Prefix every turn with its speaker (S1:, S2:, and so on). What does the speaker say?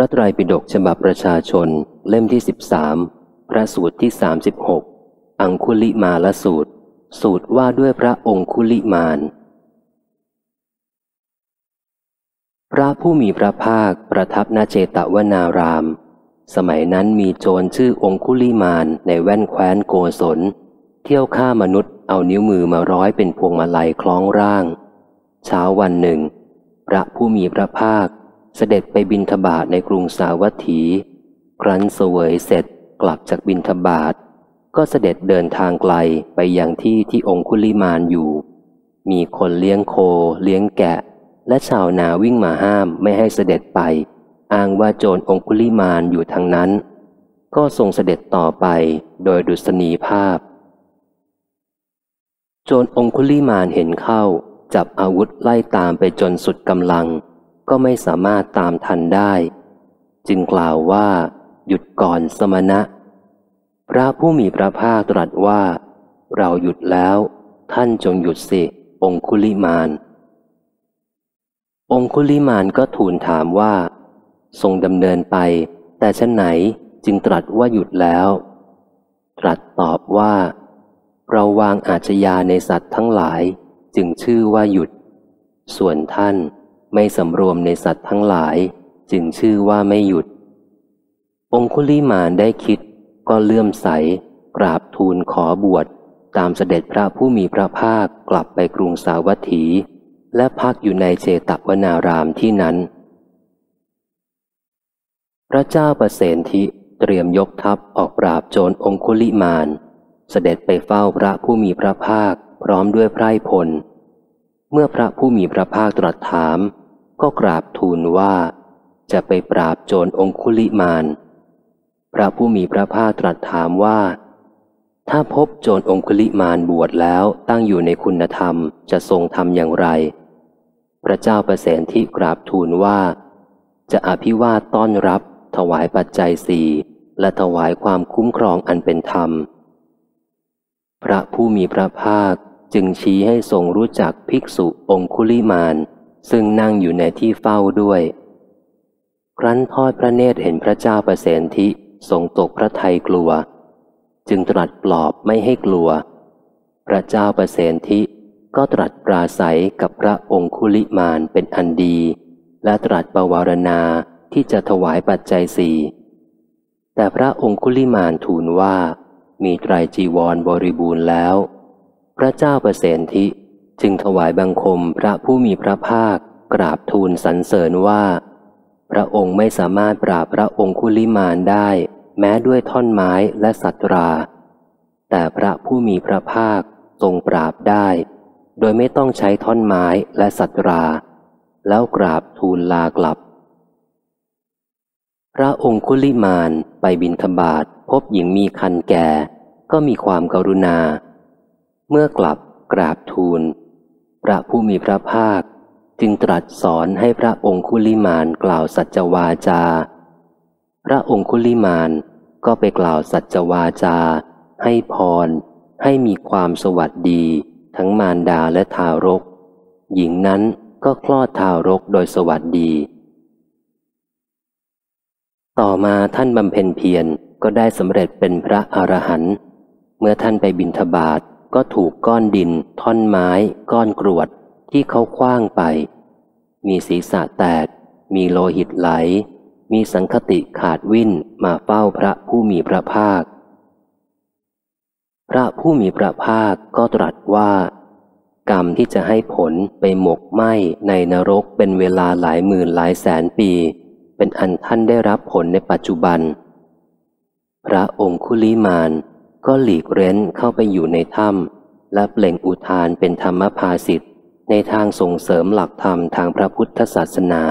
S1: พระไตรปิฎกฉบับประชาชน เล่มที่สิบสามพระสูตรที่สามสิบหกอังคุลิมาลสูตร สูตรว่าด้วยพระองคุลิมาน พระผู้มีพระภาคประทับนาเจตวนาราม สมัยนั้นมีโจรชื่อองคุลิมานในแว่นแคว้นโกศล เที่ยวฆ่ามนุษย์เอานิ้วมือมาร้อยเป็นพวงมาลัยคล้องร่าง เช้าวันหนึ่ง พระผู้มีพระภาค เสด็จไปบินทบาทในกรุงสาวัตถี ครั้นเสวยเสร็จกลับจากบินทบาท ก็เสด็จเดินทางไกลไปยังที่ที่องคุลิมานอยู่ มีคนเลี้ยงโค เลี้ยงแกะ และชาวนาวิ่งมาห้ามไม่ให้เสด็จไป อ้างว่าโจรองคุลิมานอยู่ทางนั้น ก็ทรงเสด็จต่อไปโดยดุษณีภาพ โจรองคุลิมานเห็นเข้าจับอาวุธไล่ตามไปจนสุดกำลัง ก็ไม่สามารถตามทันได้ จึงกล่าวว่า หยุดก่อนสมณะ พระผู้มีพระภาคตรัสว่า เราหยุดแล้ว ท่านจงหยุดสิ องคุลิมาน องคุลิมานก็ทูลถามว่า ทรงดำเนินไป แต่ชั้นไหนจึงตรัสว่าหยุดแล้ว ตรัสตอบว่า เราวางอาชญาในสัตว์ทั้งหลาย จึงชื่อว่าหยุด ส่วนท่าน ไม่สำรวมในสัตว์ทั้งหลาย จึงชื่อว่าไม่หยุด องคุลิมานได้คิด ก็เลื่อมใส กราบทูลขอบวช ตามเสด็จพระผู้มีพระภาคกลับไปกรุงสาวัตถี และพักอยู่ในเจตวนารามที่นั้น พระเจ้าประเสนทิเตรียมยกทัพออกปราบโจรองคุลิมาน เสด็จไปเฝ้าพระผู้มีพระภาคพร้อมด้วยไพรพลเมื่อพระผู้มีพระภาคตรัสถาม ก็กราบทูลว่า จะไปปราบโจรองคุลิมาน พระผู้มีพระภาคตรัสถามว่า ถ้าพบโจรองคุลิมานบวชแล้วตั้งอยู่ในคุณธรรมจะทรงทำอย่างไร พระเจ้าประเสนที่กราบทูลว่า จะอภิวาทต้อนรับ ถวายปัจจัยสี่และถวายความคุ้มครองอันเป็นธรรม พระผู้มีพระภาคจึงชี้ให้ทรงรู้จักภิกษุองคุลิมาน ซึ่งนั่งอยู่ในที่เฝ้าด้วย ครั้นทอดพระเนตรเห็นพระเจ้าประเสนทิทรงตกพระทัยกลัว จึงตรัสปลอบไม่ให้กลัว พระเจ้าประเสนทิก็ตรัสปราศัยกับพระองคุลิมานเป็นอันดี และตรัสประวารณาที่จะถวายปัจจัยสี่แต่พระองคุลิมานทูลว่า มีไตรจีวรบริบูรณ์แล้ว พระเจ้าประเสนทิ จึงถวายบังคมพระผู้มีพระภาคกราบทูลสรรเสริญว่า พระองค์ไม่สามารถปราบพระองคุลิมานได้ แม้ด้วยท่อนไม้และสัตรา แต่พระผู้มีพระภาคทรงปราบได้ โดยไม่ต้องใช้ท่อนไม้และสัตรา แล้วกราบทูลลากลับ พระองคุลิมานไปบินทบาทพบหญิงมีคันแก่ ก็มีความกรุณา เมื่อกลับกราบทูล พระผู้มีพระภาคจึงตรัสสอนให้พระองคุลิมานกล่าวสัจวาจา พระองคุลิมานก็ไปกล่าวสัจวาจา ให้พร ให้มีความสวัสดี ทั้งมารดาและทารก หญิงนั้นก็คลอดทารกโดยสวัสดี ต่อมาท่านบำเพ็ญเพียรก็ได้สำเร็จเป็นพระอรหันต์เมื่อท่านไปบินทบาท ก็ถูกก้อนดิน ท่อนไม้ ก้อนกรวด ที่เขาคว้างไป มีศีรษะแตก มีโลหิตไหล มีสังคติขาดวิ่นมาเฝ้าพระผู้มีพระภาค พระผู้มีพระภาคก็ตรัสว่า กรรมที่จะให้ผลไปหมกไหมในนรกเป็นเวลาหลายหมื่นหลายแสนปี เป็นอันท่านได้รับผลในปัจจุบัน พระองคุลิมาน ก็หลีกเร้นเข้าไปอยู่ในถ้ำและเปล่งอุทานเป็นธรรมภาสิทธิ์ในทางส่งเสริมหลักธรรมทางพระพุทธศาสนา